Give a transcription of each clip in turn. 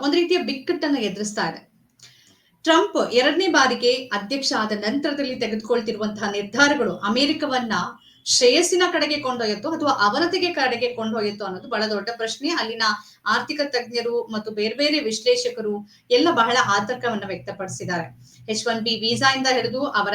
ಒಂದ್ ರೀತಿಯ ಬಿಕ್ಕಟ್ಟನ್ನ ಎದುರಿಸ್ತಾ ಇದೆ ಟ್ರಂಪ್ ಎರಡನೇ ಬಾರಿಗೆ ಅಧ್ಯಕ್ಷ ಆದ ನಂತರದಲ್ಲಿ ತೆಗೆದುಕೊಳ್ತಿರುವಂತಹ ನಿರ್ಧಾರಗಳು ಅಮೆರಿಕವನ್ನ ಶ್ರೇಯಸ್ಸಿನ ಕಡೆಗೆ ಕೊಂಡೊಯ್ಯುತ್ತೋ ಅಥವಾ ಅವನತಿಗೆ ಕಡೆಗೆ ಕೊಂಡೊಯ್ಯುತ್ತೋ ಅನ್ನೋದು ಬಹಳ ದೊಡ್ಡ ಪ್ರಶ್ನೆ. ಅಲ್ಲಿನ ಆರ್ಥಿಕ ತಜ್ಞರು ಮತ್ತು ಬೇರೆ ಬೇರೆ ವಿಶ್ಲೇಷಕರು ಎಲ್ಲ ಬಹಳ ಆತಂಕವನ್ನ ವ್ಯಕ್ತಪಡಿಸಿದ್ದಾರೆ. ಎಚ್ ಒನ್ ಬಿ ವೀಸಾ ಇಂದ ಹಿಡಿದು ಅವರ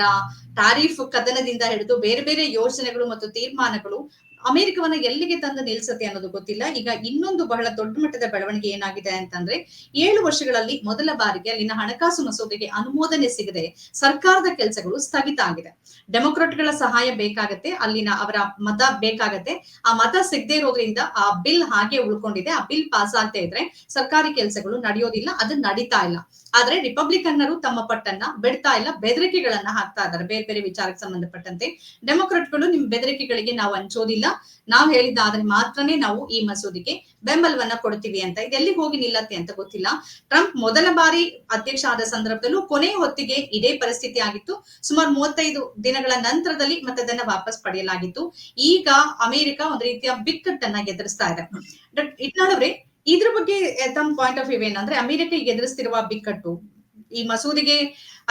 ಟಾರಿಫ್ ಕದನದಿಂದ ಹಿಡಿದು ಬೇರೆ ಬೇರೆ ಯೋಜನೆಗಳು ಮತ್ತು ತೀರ್ಮಾನಗಳು ಅಮೆರಿಕವನ್ನ ಎಲ್ಲಿಗೆ ತಂದು ನಿಲ್ಸತ್ತೆ ಅನ್ನೋದು ಗೊತ್ತಿಲ್ಲ. ಈಗ ಇನ್ನೊಂದು ಬಹಳ ದೊಡ್ಡ ಮಟ್ಟದ ಬೆಳವಣಿಗೆ ಏನಾಗಿದೆ ಅಂತಂದ್ರೆ, ಏಳು ವರ್ಷಗಳಲ್ಲಿ ಮೊದಲ ಬಾರಿಗೆ ಅಲ್ಲಿನ ಹಣಕಾಸು ಮಸೂದೆಗೆ ಅನುಮೋದನೆ ಸಿಗದೆ ಸರ್ಕಾರದ ಕೆಲಸಗಳು ಸ್ಥಗಿತ ಆಗಿದೆ. ಡೆಮೊಕ್ರಾಟ್ಗಳ ಸಹಾಯ ಬೇಕಾಗತ್ತೆ, ಅಲ್ಲಿನ ಅವರ ಮತ ಬೇಕಾಗತ್ತೆ. ಆ ಮತ ಸಿಗದೆ ಇರೋದ್ರಿಂದ ಆ ಬಿಲ್ ಹಾಗೆ ಉಳ್ಕೊಂಡಿದೆ. ಆ ಬಿಲ್ ಪಾಸ್ ಆಗ್ತಾ ಇದ್ರೆ ಸರ್ಕಾರಿ ಕೆಲಸಗಳು ನಡೆಯೋದಿಲ್ಲ, ಅದು ನಡೀತಾ ಇಲ್ಲ. ಆದ್ರೆ ರಿಪಬ್ಲಿಕನ್ನರು ತಮ್ಮ ಪಟ್ಟನ್ನ ಬಿಡ್ತಾ ಇಲ್ಲ, ಬೆದರಿಕೆಗಳನ್ನ ಹಾಕ್ತಾ ಇದ್ದಾರೆ. ಬೇರೆ ಬೇರೆ ವಿಚಾರಕ್ಕೆ ಸಂಬಂಧಪಟ್ಟಂತೆ. ಡೆಮೊಕ್ರಾಟ್ಗಳು ನಿಮ್ ಬೆದರಿಕೆಗಳಿಗೆ ನಾವು ಹಂಚೋದಿಲ್ಲ. ನಾವು ಹೇಳಿದ್ದಾದ್ರೆ ಮಾತ್ರನೇ ನಾವು ಈ ಮಸೂದೆಗೆ ಬೆಂಬಲವನ್ನ ಕೊಡ್ತೀವಿ ಅಂತ. ಇದೆಲ್ಲಿ ಹೋಗಿ ನಿಲ್ಲತ್ತೆ ಅಂತ ಗೊತ್ತಿಲ್ಲ. ಟ್ರಂಪ್ ಮೊದಲ ಬಾರಿ ಅಧ್ಯಕ್ಷ ಆದ ಸಂದರ್ಭದಲ್ಲೂ ಕೊನೆ ಹೊತ್ತಿಗೆ ಇದೇ ಪರಿಸ್ಥಿತಿ ಆಗಿತ್ತು. ಸುಮಾರು ಮೂವತ್ತೈದು ದಿನಗಳ ನಂತರದಲ್ಲಿ ಮತ್ತೆ ಅದನ್ನ ವಾಪಸ್ ಪಡೆಯಲಾಗಿತ್ತು. ಈಗ ಅಮೆರಿಕ ಒಂದು ರೀತಿಯ ಬಿಕ್ಕಟ್ಟನ್ನ ಎದುರಿಸ್ತಾ ಇದೆ. ಇಟ್ನಾಡವ್ರೆ ಇದ್ರ ಬಗ್ಗೆ ತಮ್ಮ ಪಾಯಿಂಟ್ ಆಫ್ ವ್ಯೂ ಏನಂದ್ರೆ ಅಮೆರಿಕ ಎದುರಿಸ್ತಿರುವ ಬಿಕ್ಕಟ್ಟು ಈ ಮಸೂದೆಗೆ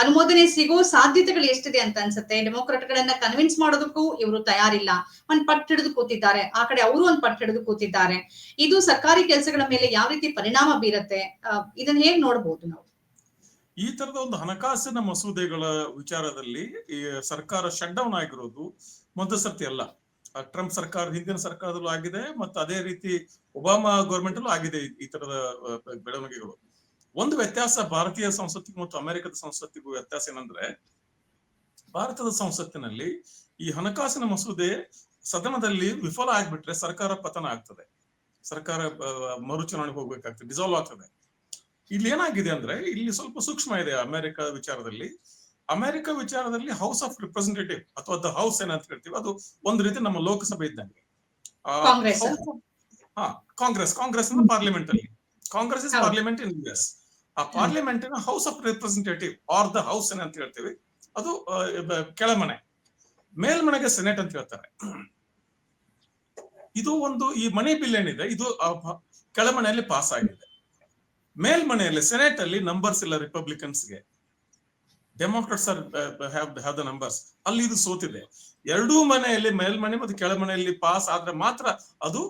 ಅನುಮೋದನೆ ಸಿಗೋ ಸಾಧ್ಯತೆಗಳು ಎಷ್ಟಿದೆ ಅಂತ ಅನ್ಸುತ್ತೆ. ಡೆಮೊಕ್ರಾಟ್ ಗಳನ್ನ ಕನ್ವಿನ್ಸ್ ಮಾಡೋದಕ್ಕೂ ಇವರು ತಯಾರಿಲ್ಲ. ಒಂದ್ ಪಟ್ಟ ಹಿಡಿದು ಕೂತಿದ್ದಾರೆ. ಆ ಕಡೆ ಅವರು ಒಂದ್ ಪಟ್ಟ ಹಿಡಿದು ಕೂತಿದ್ದಾರೆ. ಇದು ಸರ್ಕಾರಿ ಕೆಲಸಗಳ ಮೇಲೆ ಯಾವ ರೀತಿ ಪರಿಣಾಮ ಬೀರತ್ತೆ? ಇದನ್ನ ಹೇಗ್ ನೋಡಬಹುದು ನಾವು? ಈ ತರದ ಒಂದು ಹಣಕಾಸಿನ ಮಸೂದೆಗಳ ವಿಚಾರದಲ್ಲಿ ಈ ಸರ್ಕಾರ ಶಟ್ ಡೌನ್ ಆಗಿರೋದು ಮೊದಲ ಸರ್ತಿ ಅಲ್ಲ. ಟ್ರಂಪ್ ಸರ್ಕಾರ ಹಿಂದಿನ ಸರ್ಕಾರದಲ್ಲೂ ಆಗಿದೆ, ಮತ್ತು ಅದೇ ರೀತಿ ಒಬಾಮಾ ಗೌರ್ಮೆಂಟ್ ಅಲ್ಲೂ ಆಗಿದೆ ಈ ತರದ ಬೆಳವಣಿಗೆಗಳು. ಒಂದು ವ್ಯತ್ಯಾಸ ಭಾರತೀಯ ಸಂಸತ್ತಿಗೂ ಮತ್ತು ಅಮೆರಿಕದ ಸಂಸತ್ತಿಗೂ ವ್ಯತ್ಯಾಸ ಏನಂದ್ರೆ ಭಾರತದ ಸಂಸತ್ತಿನಲ್ಲಿ ಈ ಹಣಕಾಸಿನ ಮಸೂದೆ ಸದನದಲ್ಲಿ ವಿಫಲ ಆಗ್ಬಿಟ್ರೆ ಸರ್ಕಾರ ಪತನ ಆಗ್ತದೆ. ಸರ್ಕಾರ ಮರುಚುನಾವಣೆಗೆ ಹೋಗ್ಬೇಕಾಗ್ತದೆ ಡಿಸಾಲ್ವ್ ಆಗ್ತದೆ. ಇಲ್ಲಿ ಏನಾಗಿದೆ ಅಂದ್ರೆ ಇಲ್ಲಿ ಸ್ವಲ್ಪ ಸೂಕ್ಷ್ಮ ಇದೆ ಅಮೆರಿಕ ವಿಚಾರದಲ್ಲಿ. ಅಮೆರಿಕ ವಿಚಾರದಲ್ಲಿ ಹೌಸ್ ಆಫ್ ರಿಪ್ರೆಸೆಂಟೇಟಿವ್ ಅಥವಾ ದ ಹೌಸ್ ಏನಂತ ಹೇಳ್ತೀವಿ ಅದು ಒಂದು ರೀತಿ ನಮ್ಮ ಲೋಕಸಭೆ ಇದ್ದಂಗೆ. ಹಾ ಕಾಂಗ್ರೆಸ್. ಕಾಂಗ್ರೆಸ್ ಅಂದ್ರೆ ಪಾರ್ಲಿಮೆಂಟ್ ಅಲ್ಲಿ. Congress is parliament in U S ಆ ಪಾರ್ಲಿಮೆಂಟಿನ house of representative are the house ಏನಂತ ಹೇಳ್ತೀವಿ, ಅದು ಕೆಳಮನೆ, ಮೇಲ್ಮನೆಗೆ ಸೆನೆಟ್ ಅಂತ ಹೇಳ್ತಾರೆ. ಇದು ಒಂದು ಈ ಮನಿ ಬಿಲ್ ಏನಿದೆ, ಇದು ಕೆಳಮನೆಯಲ್ಲಿ ಪಾಸ್ ಆಗಿದೆ. ಮೇಲ್ಮನೆಯಲ್ಲಿ ಸೆನೆಟ್ ಅಲ್ಲಿ ನಂಬರ್ಸ್ ಇಲ್ಲ ರಿಪಬ್ಲಿಕನ್ಸ್ಗೆ Democrats are have the numbers ಅಲ್ಲಿ ಇದು ಸೋತಿದೆ. ಎರಡೂ ಮನೆಯಲ್ಲಿ, ಮೇಲ್ಮನೆ ಮತ್ತು ಕೆಳಮನೆಯಲ್ಲಿ ಪಾಸ್ ಆದ್ರೆ ಮಾತ್ರ ಅದು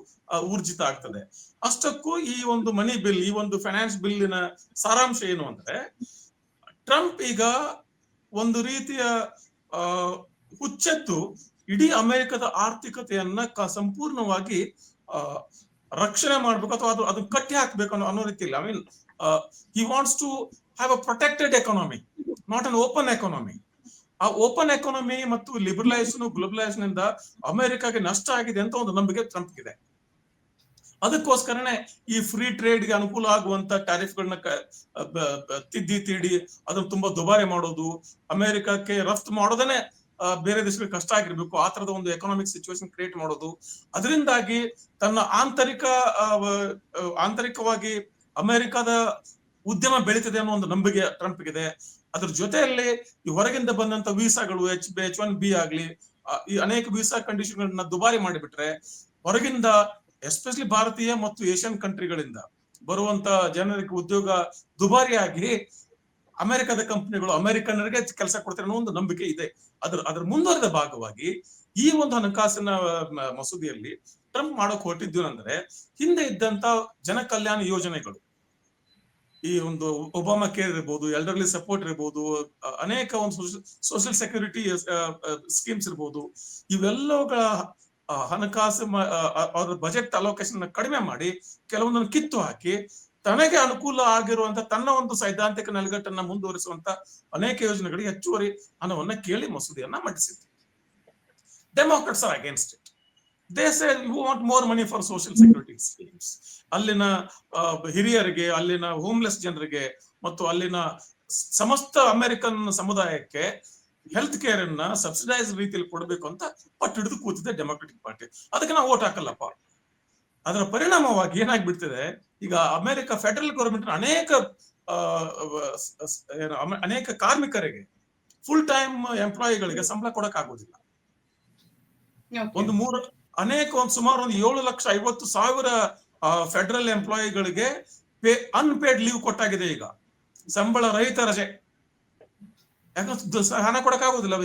ಊರ್ಜಿತ ಆಗ್ತದೆ. ಅಷ್ಟಕ್ಕೂ ಈ ಒಂದು ಮನಿ ಬಿಲ್ ಈ ಒಂದು ಫೈನಾನ್ಸ್ ಬಿಲ್ಲಿನ ಸಾರಾಂಶ ಏನು ಅಂದ್ರೆ ಟ್ರಂಪ್ ಈಗ ಒಂದು ರೀತಿಯ ಹುಚ್ಚೆತ್ತು ಇಡೀ ಅಮೆರಿಕದ ಆರ್ಥಿಕತೆಯನ್ನ ಸಂಪೂರ್ಣವಾಗಿ ರಕ್ಷಣೆ ಮಾಡ್ಬೇಕು ಅಥವಾ ಅದು ಅದು ಕಟ್ಟಿ ಹಾಕ್ಬೇಕು ಅನ್ನೋ ಅನ್ನೋ ರೀತಿಯಲ್ಲಿ. I mean he wants to have a protected economy not an open economy ಆ ಓಪನ್ ಎಕಾನಮಿ ಮತ್ತು ಲಿಬರಲೈಸೇಷನ್ ಗ್ಲೋಬಲೈಸೇಷನ್ ಇಂದ ಅಮೆರಿಕಾಗೆ ನಷ್ಟ ಆಗಿದೆ ಅಂತ ಒಂದು ನಂಬಿಕೆ ಟ್ರಂಪ್ ಇದೆ ಅದಕ್ಕೋಸ್ಕರನೇ ಈ ಫ್ರೀ ಟ್ರೇಡ್ಗೆ ಅನುಕೂಲ ಆಗುವಂತ ಟ್ಯಾರಿಫ್ಗಳನ್ನ ತಿದ್ದಿ, ತೀಡಿ, ಅದನ್ನ ತುಂಬಾ ದುಬಾರಿ ಮಾಡೋದು, ಅಮೆರಿಕಕ್ಕೆ ರಫ್ತು ಮಾಡೋದನ್ನೇ ಬೇರೆ ದೇಶಗಳಿಗೆ ಕಷ್ಟ ಆಗಿರ್ಬೇಕು, ಆ ತರದ ಒಂದು ಎಕನಾಮಿಕ್ ಸಿಚುವೇಶನ್ ಕ್ರಿಯೇಟ್ ಮಾಡೋದು. ಅದರಿಂದಾಗಿ ತನ್ನ ಆಂತರಿಕ ಆಂತರಿಕವಾಗಿ ಅಮೆರಿಕದ ಉದ್ಯಮ ಬೆಳೀತದೆ ಅನ್ನೋ ಒಂದು ನಂಬಿಕೆ ಟ್ರಂಪ್ ಇದೆ ಅದ್ರ ಜೊತೆಯಲ್ಲಿ ಈ ಹೊರಗಿಂದ ಬಂದಂತ ವೀಸಾಗಳು H B, H one B ಆಗ್ಲಿ ಈ ಅನೇಕ ವೀಸಾ ಕಂಡೀಷನ್ಗಳನ್ನ ದುಬಾರಿ ಮಾಡಿಬಿಟ್ರೆ ಹೊರಗಿಂದ ಎಸ್ಪೆಷಲಿ ಭಾರತೀಯ ಮತ್ತು ಏಷ್ಯನ್ ಕಂಟ್ರಿಗಳಿಂದ ಬರುವಂತ ಜನರಿಗೆ ಉದ್ಯೋಗ ದುಬಾರಿಯಾಗಿ ಅಮೆರಿಕದ ಕಂಪನಿಗಳು ಅಮೆರಿಕನ್ನರಿಗೆ ಕೆಲಸ ಕೊಡ್ತಾರೆ ಅನ್ನೋ ಒಂದು ನಂಬಿಕೆ ಇದೆ. ಅದ್ರ ಅದ್ರ ಮುಂದುವರೆದ ಭಾಗವಾಗಿ ಈ ಒಂದು ಹಣಕಾಸಿನ ಮಸೂದೆಯಲ್ಲಿ ಟ್ರಂಪ್ ಮಾಡೋಕ್ ಹೊರಟಿದ್ದು ಅಂದ್ರೆ ಹಿಂದೆ ಇದ್ದಂತ ಜನ ಕಲ್ಯಾಣ ಯೋಜನೆಗಳು. ಈ ಒಂದು ಒಬಾಮಾ ಕೇರ್ ಇರ್ಬೋದು ಎಲ್ಡರ್ಲಿ ಸಪೋರ್ಟ್ ಇರ್ಬೋದು ಅನೇಕ ಒಂದು ಸೋಷಿಯಲ್ ಸೆಕ್ಯೂರಿಟಿ ಸ್ಕೀಮ್ಸ್ ಇರ್ಬೋದು, ಇವೆಲ್ಲವುಗಳ ಹಣಕಾಸು ಅವರ ಬಜೆಟ್ ಅಲೋಕೇಶನ್ ಕಡಿಮೆ ಮಾಡಿ ಕೆಲವೊಂದನ್ನು ಕಿತ್ತು ಹಾಕಿ ತನಗೆ ಅನುಕೂಲ ಆಗಿರುವಂತ ತನ್ನ ಒಂದು ಸೈದ್ಧಾಂತಿಕ ನೆಲೆಗಟ್ಟನ್ನ ಮುಂದುವರಿಸುವಂತ ಅನೇಕ ಯೋಜನೆಗಳಿಗೆ ಹೆಚ್ಚುವರಿ ಹಣವನ್ನ ಕೇಳಿ ಮಸೂದೆಯನ್ನ ಮಂಡಿಸಿತ್ತು Democrats are against it they say you want more money for social security schemes ಅಲ್ಲಿನ ಹಿರಿಯರಿಗೆ ಅಲ್ಲಿನ ಹೋಮ್ಲೆಸ್ ಜನರಿಗೆ ಮತ್ತು ಅಲ್ಲಿನ ಸಮಸ್ತ ಅಮೆರಿಕನ್ ಸಮುದಾಯಕ್ಕೆ ಹೆಲ್ತ್ ಕೇರ್ ಅನ್ನ ಸಬ್ಸಿಡೈಸ್ ರೀತಿಯಲ್ಲಿ ಕೊಡಬೇಕು ಅಂತ ಪಟ್ಟು ಹಿಡಿದು ಕೂತಿದೆ ಡೆಮೊಕ್ರೆಟಿಕ್ ಪಾರ್ಟಿ ಅದಕ್ಕೆ ನಾವು ಓಟ್ ಹಾಕಲ್ಲಪ್ಪ. ಅದರ ಪರಿಣಾಮವಾಗಿ ಏನಾಗ್ಬಿಡ್ತಿದೆ ಈಗ ಅಮೆರಿಕ ಫೆಡರಲ್ ಗವರ್ಮೆಂಟ್ ಅನೇಕ ಅನೇಕ ಕಾರ್ಮಿಕರಿಗೆ ಫುಲ್ ಟೈಮ್ ಎಂಪ್ಲಾಯಿಗಳಿಗೆ ಸಂಬಳ ಕೊಡಕ್ ಆಗೋದಿಲ್ಲ ಒಂದು ಮೂರು ಅನೇಕ ಒಂದು ಸುಮಾರು ಒಂದು ಏಳು ಲಕ್ಷ ಐವತ್ತು ಸಾವಿರ ಫೆಡರಲ್ ಎಂಪ್ಲಾಯಿಗಳಿಗೆ ಪೇ ಅನ್ಪೇಡ್ ಲೀವ್ ಕೊಟ್ಟಾಗಿದೆ ಈಗ. ಸಂಬಳ ರಹಿತ ರಜೆ. ಯಾಕಂದ್ರೆ ಹಣ ಕೊಡಕ್ಕಾಗೋದಿಲ್ಲ.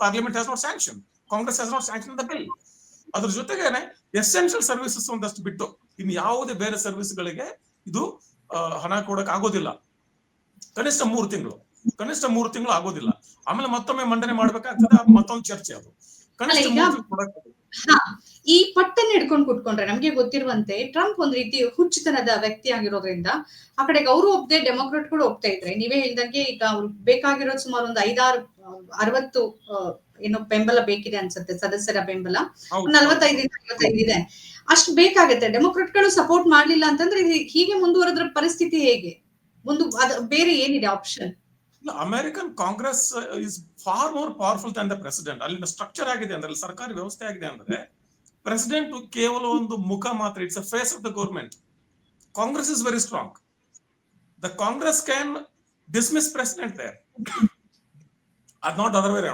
Parliament has not sanction Congress has not sanction the bill ಅದ್ರ ಜೊತೆಗೇನೆ ಎಸೆನ್ಷಿಯಲ್ ಸರ್ವಿಸಸ್ ಒಂದಷ್ಟು ಬಿಟ್ಟು ಇನ್ನು ಯಾವುದೇ ಬೇರೆ ಸರ್ವಿಸ್ಗಳಿಗೆ ಇದು ಆ, ಹಣ ಕೊಡಕ್ ಆಗೋದಿಲ್ಲ ಕನಿಷ್ಠ ಮೂರು ತಿಂಗಳು. ಕನಿಷ್ಠ ಮೂರು ತಿಂಗಳು ಆಗೋದಿಲ್ಲ. ಆಮೇಲೆ ಮತ್ತೊಮ್ಮೆ ಮಂಡನೆ ಮಾಡ್ಬೇಕಾಗ್ತದೆ. ಮತ್ತೊಂದು ಚರ್ಚೆ ಅದು. ಹಾ ಈ ಪಟ್ಟನ್ನ ಹಿಡ್ಕೊಂಡು ಕುಟ್ಕೊಂಡ್ರೆ ನಮ್ಗೆ ಗೊತ್ತಿರುವಂತೆ ಟ್ರಂಪ್ ಒಂದ್ ರೀತಿ ಹುಚ್ಚುತನದ ವ್ಯಕ್ತಿ ಆಗಿರೋದ್ರಿಂದ ಆ ಕಡೆಗೆ ಅವರು ಒಪ್ಪದೆ ಡೆಮೊಕ್ರಾಟ್ಗಳು ಒಪ್ತಾ ಇದ್ರೆ. ನೀವೇ ಹೇಳ್ದಂಗೆ ಈಗ ಅವ್ರು ಬೇಕಾಗಿರೋದು ಸುಮಾರು ಒಂದು ಐದಾರು ಅರವತ್ತು ಏನೋ ಬೆಂಬಲ ಬೇಕಿದೆ ಅನ್ಸುತ್ತೆ ಸದಸ್ಯರ ಬೆಂಬಲ. ನಲವತ್ತೈದರಿಂದ ಅಷ್ಟು ಬೇಕಾಗತ್ತೆ. ಡೆಮೊಕ್ರಾಟ್ಗಳು ಸಪೋರ್ಟ್ ಮಾಡ್ಲಿಲ್ಲ ಅಂತಂದ್ರೆ ಹೀಗೆ ಮುಂದುವರೆದ್ರ ಪರಿಸ್ಥಿತಿ ಹೇಗೆ? ಮುಂದೆ ಅದ ಬೇರೆ ಏನಿದೆ option American Congress is far more powerful than the president ಅಲ್ಲಿನ ಸ್ಟ್ರಕ್ಚರ್ ಆಗಿದೆ ಅಂದ್ರೆ ಸರ್ಕಾರಿ ವ್ಯವಸ್ಥೆ ಆಗಿದೆ ಅಂದ್ರೆ ಪ್ರೆಸಿಡೆಂಟ್ ಕೇವಲ ಒಂದು ಮುಖ ಮಾತ್ರ it's a face of the government Congress is very strong the Congress can dismiss president there and not other where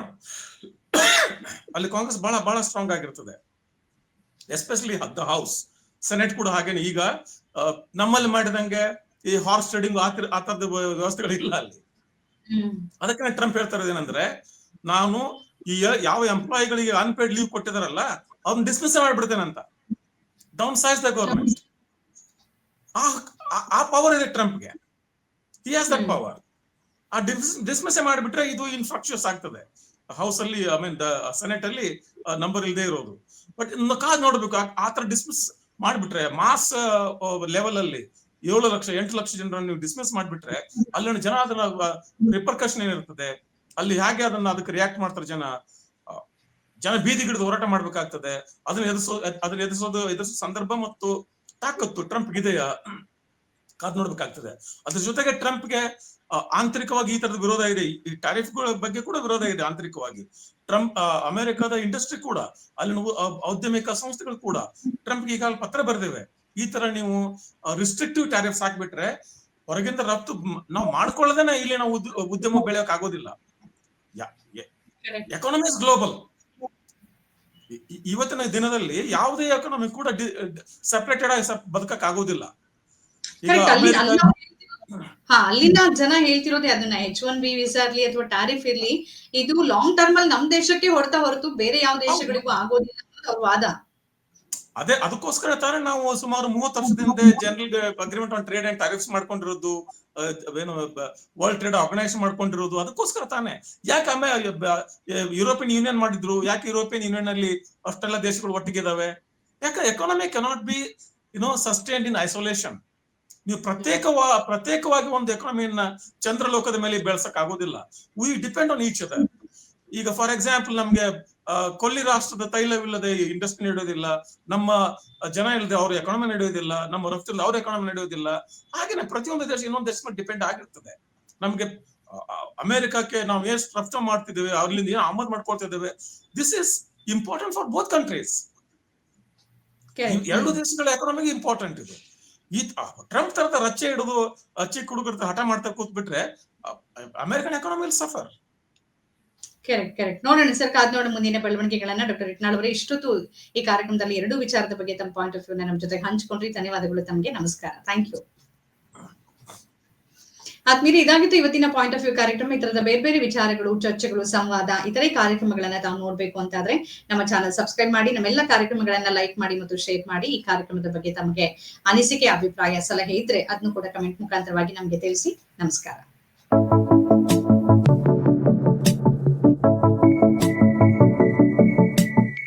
ಅಲ್ಲಿ ಕಾಂಗ್ರೆಸ್ ಬಹಳ ಬಹಳ ಸ್ಟ್ರಾಂಗ್ ಆಗಿರ್ತದೆ. ಎಸ್ಪೆಷಲಿ ದ ಹೌಸ್ ಸೆನೆಟ್ ಕೂಡ ಹಾಗೇನೆ. ಈಗ ಆ, ನಮ್ಮಲ್ಲಿ ಮಾಡಿದಂಗೆ ಈ ಹಾರ್ಸ್ ಟ್ರೇಡಿಂಗ್ ಆ ತರ- ಆ ತರದ ವ್ಯವಸ್ಥೆಗಳು ಇಲ್ಲ ಅಲ್ಲಿ. ಅದಕ್ಕೆ ಟ್ರಂಪ್ ಹೇಳ್ತಾ ಇರೋದೇನಂದ್ರೆ ನಾನು ಈ ಯಾವ ಎಂಪ್ಲಾಯಿಗಳಿಗೆ ಅನ್ಪೇಡ್ ಲೀವ್ ಕೊಟ್ಟಿದಾರಲ್ಲ ಅವ್ನ ಡಿಸ್ಮಿಸ್ ಮಾಡ್ಬಿಡ್ತೇನಂತ. ಡೌನ್ ಸೈಜ್ ದ ಗೌರ್ಮೆಂಟ್ ಆ ಪವರ್ ಇದೆ ಟ್ರಂಪ್ಗೆ. ಹಿ ಹ್ಯಾಸ್ ದಟ್ ಪವರ್ ಆ ಡಿಸ್ಮಿಸ್ ಮಾಡಿಬಿಟ್ರೆ ಇದು ಇನ್ಫ್ರಾಕ್ಚರ್ಸ್ ಆಗ್ತದೆ. ಹೌಸ್ ಅಲ್ಲಿ ಐ ಮೀನ್ ಸೆನೆಟ್ ಅಲ್ಲಿ ನಂಬರ್ ಇಲ್ಲದೆ ಇರೋದು. ಬಟ್ ಕಾದ್ ನೋಡ್ಬೇಕು ಆ- ಆ ತರ ಡಿಸ್ಮಿಸ್ ಮಾಡ್ಬಿಟ್ರೆ ಮಾಸ್ ಲೆವೆಲ್ ಅಲ್ಲಿ ಏಳು ಲಕ್ಷ, ಎಂಟು ಲಕ್ಷ ಜನರನ್ನು ನೀವು ಡಿಸ್ಮಿಸ್ ಮಾಡ್ಬಿಟ್ರೆ ಅಲ್ಲಿನ ಜನ ಅದನ್ನ ರಿಪರ್ಕಷನ್ ಏನಿರ್ತದೆ? ಅಲ್ಲಿ ಹೇಗೆ ಅದನ್ನ ಅದಕ್ಕೆ ರಿಯಾಕ್ಟ್ ಮಾಡ್ತಾರೆ ಜನ? ಜನ ಬೀದಿಗಿಡಿದು ಹೋರಾಟ ಮಾಡ್ಬೇಕಾಗ್ತದೆ. ಅದನ್ನ ಎದುರಿಸೋ, ಅದನ್ನ ಎದುರಿಸೋದು, ಎದುರಿಸೋ ಸಂದರ್ಭ ಮತ್ತು ತಾಕತ್ತು ಟ್ರಂಪ್ ಇದೆಯಾ? ಕಾದ್ ನೋಡ್ಬೇಕಾಗ್ತದೆ. ಅದ್ರ ಜೊತೆಗೆ ಟ್ರಂಪ್ಗೆ ಆಂತರಿಕವಾಗಿ ಈ ತರದ ವಿರೋಧ ಇದೆ. ಈ ಟ್ಯಾರಿಫ್ ಬಗ್ಗೆ ಕೂಡ ವಿರೋಧ ಇದೆ ಆಂತರಿಕವಾಗಿ. ಟ್ರಂಪ್ ಅಮೆರಿಕದ ಇಂಡಸ್ಟ್ರಿ ಕೂಡ, ಅಲ್ಲಿನ ಔದ್ಯಮಿಕ ಸಂಸ್ಥೆಗಳು ಕೂಡ ಟ್ರಂಪ್ಗೆ ಈಗಾಗಲೇ ಪತ್ರ ಬರೆದಿವೆ. ಈ ತರ ನೀವು ರಿಸ್ಟ್ರಿಕ್ಟಿವ್ ಟ್ಯಾರಿಫ್ಸ್ ಹಾಕ್ಬಿಟ್ರೆ ಹೊರಗಿಂದ ರಫ್ತು ನಾವು ಮಾಡ್ಕೊಳ್ಳೋದೇನೆ ಇಲ್ಲಿ ನಾವು ಉದ್ಯಮ ಬೆಳೆಯೋಕ್ ಆಗೋದಿಲ್ಲ. ಎಕಾನಮಿ ಗ್ಲೋಬಲ್ ಇವತ್ತಿನ ದಿನದಲ್ಲಿ ಯಾವುದೇ ಎಕಾನಮಿ ಕೂಡ ಸೆಪರೇಟೆಡ್ ಆಗಿ ಬದುಕಕ್ ಆಗೋದಿಲ್ಲ. ಹಾ ಅಲ್ಲಿನ ಜನ ಹೇಳ್ತಿರೋದೇ ಅದನ್ನ ಎಚ್ ಒನ್ ಬಿ ವಿಸಾ ಇರ್ಲಿ ಅಥವಾ ಟಾರಿಫ್ ಇರ್ಲಿ ಇದು ಲಾಂಗ್ ಟರ್ಮ್ ಅಲ್ಲಿ ನಮ್ ದೇಶಕ್ಕೆ ಹೊರತಾ ಹೊರತು ಬೇರೆ ಯಾವ ದೇಶಗಳಿಗೂ ಆಗೋದಿಲ್ಲ ಅನ್ನೋದು ಅವ್ರ ವಾದ. ಅದೇ ಅದಕ್ಕೋಸ್ಕರ ತಾನೇ ನಾವು ಸುಮಾರು ಮೂವತ್ತು ವರ್ಷದಿಂದ general agreement on trade and tariffs ಮಾಡ್ಕೊಂಡಿರೋದು ಏನು ವರ್ಲ್ಡ್ ಟ್ರೇಡ್ ಆರ್ಗನೈಸ್ ಮಾಡ್ಕೊಂಡಿರೋದು ಅದಕ್ಕೋಸ್ಕರ ತಾನೆ. ಯಾಕೆ ಆಮೇಲೆ ಯುರೋಪಿಯನ್ ಯೂನಿಯನ್ ಮಾಡಿದ್ರು ಯಾಕೆ ಯುರೋಪಿಯನ್ ಯೂನಿಯನ್ ಅಲ್ಲಿ ಅಷ್ಟೆಲ್ಲ ದೇಶಗಳು ಒಟ್ಟಿಗಿದಾವೆ? ಯಾಕೆ economy cannot be you know sustained in isolation ನೀವು ಪ್ರತ್ಯೇಕವಾ ಪ್ರತ್ಯೇಕವಾಗಿ ಒಂದು ಎಕಾನಮಿಯನ್ನ ಚಂದ್ರಲೋಕದ ಮೇಲೆ ಬೆಳೆಸಕ್ ಆಗೋದಿಲ್ಲ we depend on each other ಈಗ ಫಾರ್ ಎಕ್ಸಾಂಪಲ್ ನಮ್ಗೆ ಕೊಲ್ಲಿ ರಾಷ್ಟ್ರದ ತೈಲವಿಲ್ಲದೆ ಇಂಡಸ್ಟ್ರಿ ನಡೆಯೋದಿಲ್ಲ ನಮ್ಮ ಜನ ಇಲ್ಲದೆ ಅವ್ರ ಎಕಾನಮಿ ನಡೆಯೋದಿಲ್ಲ ನಮ್ಮ ರಫ್ತು ಇಲ್ಲದೆ ಅವ್ರ ಎಕಾನಮಿ ನಡೆಯೋದಿಲ್ಲ ಹಾಗೆ ಪ್ರತಿಯೊಂದು ದೇಶ ಇನ್ನೊಂದು ದೇಶ ಮೇಲೆ ಡಿಪೆಂಡ್ ಆಗಿರ್ತದೆ. ನಮ್ಗೆ ಅಮೆರಿಕಕ್ಕೆ ನಾವು ಎಷ್ಟು ರಫ್ತು ಮಾಡ್ತಿದ್ದೇವೆ ಅವ್ರಿಂದ ಏನು ಆಮದು ಮಾಡ್ಕೊಳ್ತಿದ್ದೇವೆ this is important for both countries ಎರಡು ದೇಶಗಳ ಎಕಾನಮಿಗೆ ಇಂಪಾರ್ಟೆಂಟ್ ಇದು. ಈ ಟ್ರಂಪ್ ತರದ ರಚ್ಚೆ ಹಿಡಿದು ಅಚ್ಚಿ ಚಿಕ್ಕ ಹುಡುಗರ ಹಠ ಮಾಡ್ತಾ ಕೂತ್ಬಿಟ್ರೆ American economy suffer correct correct ನೋಡೋಣ, ಸರ್, ಕಾದ್ ನೋಡೋಣ ಮುಂದಿನ ಬೆಳವಣಿಗೆಗಳನ್ನ. ಡಾಕ್ಟರ್ ಇಟ್ನಾಳ್ ಅವರೇ ಇಷ್ಟೊತ್ತು ಈ ಕಾರ್ಯಕ್ರಮದಲ್ಲಿ ಎರಡು ವಿಚಾರದ ಬಗ್ಗೆ ತಮ್ಮ ಪಾಯಿಂಟ್ ಆಫ್ ವ್ಯೂ ನಮ್ಮ ಜೊತೆ ಹಂಚಿಕೊಂಡ್ರಿ. ಧನ್ಯವಾದಗಳು ತಮಗೆ. ನಮಸ್ಕಾರ. ಥ್ಯಾಂಕ್ ಯು ಆದ್ಮೇಲೆ ಇದಾಗಿತ್ತು ಇವತ್ತಿನ ಪಾಯಿಂಟ್ ಆಫ್ ವ್ಯೂ ಕಾರ್ಯಕ್ರಮ. ಈ ತರದ ಬೇರೆ ಬೇರೆ ವಿಚಾರಗಳು, ಚರ್ಚೆಗಳು, ಸಂವಾದ, ಇತರೆ ಕಾರ್ಯಕ್ರಮಗಳನ್ನ ತಾವು ನೋಡ್ಬೇಕು ಅಂತಾದ್ರೆ ನಮ್ಮ ಚಾನಲ್ ಸಬ್ಸ್ಕ್ರೈಬ್ ಮಾಡಿ ನಮ್ಮೆಲ್ಲ ಕಾರ್ಯಕ್ರಮಗಳನ್ನ ಲೈಕ್ ಮಾಡಿ ಮತ್ತು ಶೇರ್ ಮಾಡಿ ಈ ಕಾರ್ಯಕ್ರಮದ ಬಗ್ಗೆ ತಮಗೆ ಅನಿಸಿಕೆ, ಅಭಿಪ್ರಾಯ, ಸಲಹೆ ಇದ್ರೆ ಅದನ್ನು ಕೂಡ ಕಮೆಂಟ್ ಮುಖಾಂತರವಾಗಿ ನಮಗೆ ತಿಳಿಸಿ. ನಮಸ್ಕಾರ.